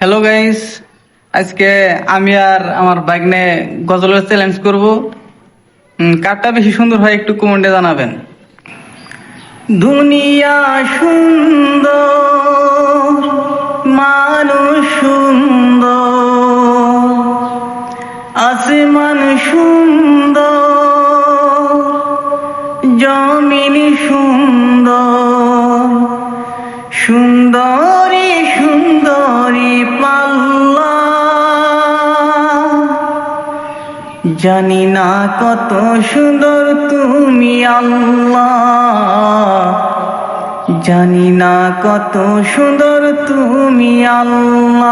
Hello guys আজকে আমি আর আমার বাইকনে গজলের চ্যালেঞ্জ করব। কারটা বেশি সুন্দর হয়, একটু কমেন্টে জানাবেন। দুনিয়া সুন্দর, মানুষ সুন্দর, আসমান সুন্দর, জমিন সুন্দর। জানি না কত সুন্দর তুমি আল্লাহ। জানি না কত সুন্দর তুমি আল্লাহ।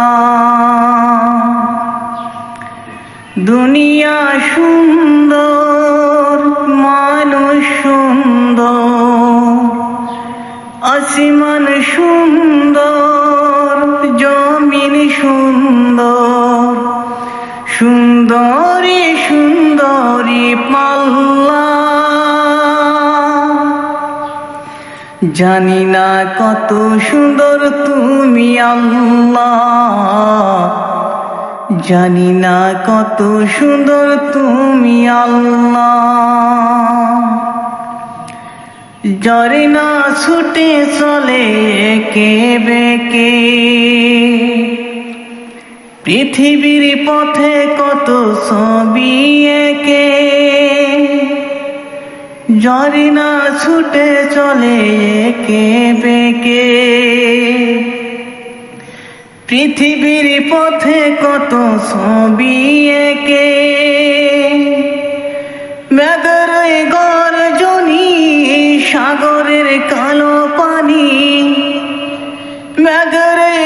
দুনিয়া সুন্দর, মানুষ সুন্দর, আসমান সুন্দর সুন্দরী সুন্দরী পাল্লা। জানি না কত সুন্দর তুমি আল্লাহ। জানি না কত সুন্দর তুমি আল্লাহ। জরে না ছুটে চলে কে বেকে। পৃথিবীর পথে কত ছবি একে? জরে না ছুটে চলে কে বেকে? পৃথিবীর পথে কত ছবি একে? গর্জনী সাগরের কালো পানি। মেঘের